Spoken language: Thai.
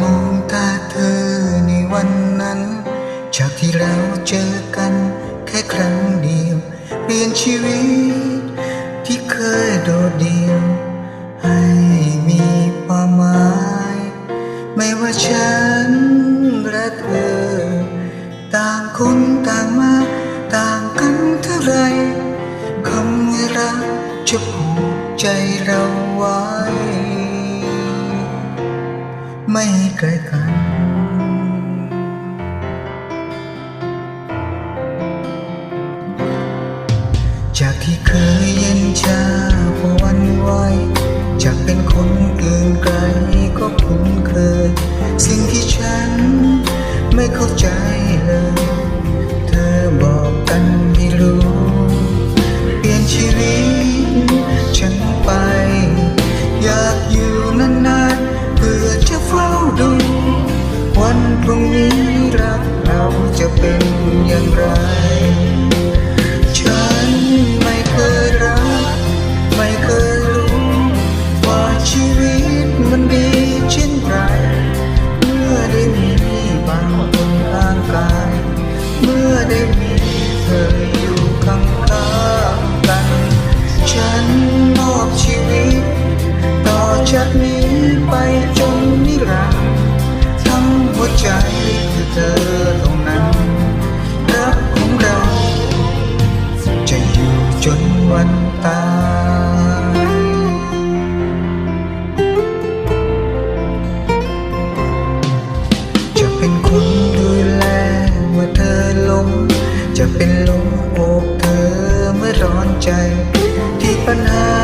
มองตาเธอในวันนั้น จากที่เราเจอกันแค่ครั้งเดียวเปลี่ยนชีวิต ที่เคยโดดเดี่ยว ให้มีความหมาย ไม่ว่าฉันและเธอ ต่างคนต่างมา ต่างกันเท่าไรคำว่ารักจะผูกใจเราไว้ ไม่ ใกลกันจากที่เคยเย็นชาพอวันไหวจากเป็นคนอื่นไกลก็คุ้นเคย สิ่งที่ฉันไม่เข้าใจ ได้มีเธออยู่ข้างข้างๆกัน ฉันมอบชีวิต ต่อจากนี้ไปจนนิรันดร์ทั้งหัวใจคือเธอตรงนั้น ร้อนใจ ที่ปัญหา